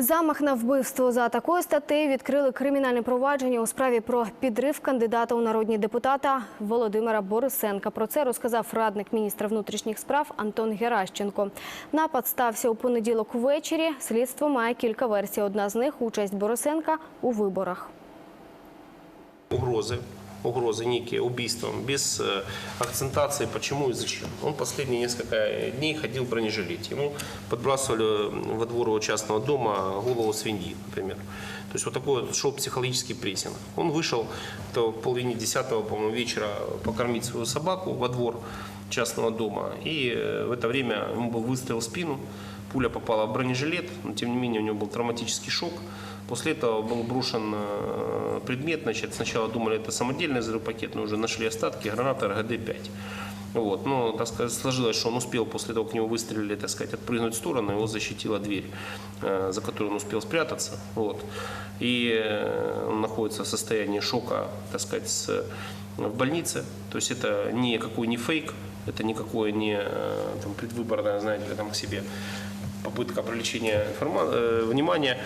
Замах на вбивство за такою статтею відкрили кримінальне провадження у справі про підрив кандидата у народні депутата Володимира Борисенка. Про це розказав радник міністра внутрішніх справ Антон Геращенко. Напад стався у понеділок ввечері. Слідство має кілька версій. Одна з них участь Борисенка у виборах. угрозы, угрозы некие убийством, без э, акцентации, почему и зачем. Он последние несколько дней ходил в бронежилете. Ему подбрасывали во двор его частного дома голову свиньи, например. То есть вот такой вот шел психологический прессинг. Он вышел в половине десятого, по-моему, вечера покормить свою собаку во двор частного дома. И э, в это время ему был выстрел в спину, пуля попала в бронежилет, но тем не менее у него был травматический шок. После этого был брошен э, предмет, значит, сначала думали это самодельный взрыв пакет, но уже нашли остатки граната РГД-5. Вот. Но, так сказать, сложилось, что он успел после того, как него выстрелили, так сказать, отпрыгнуть в сторону, его защитила дверь, э, за которой он успел спрятаться. Вот. И э, он находится в состоянии шока, так сказать, с, в больнице. То есть это никакой не фейк, это никакое не э, там, предвыборное, знаете, ли, там к себе попытка привлечения информа- внимания.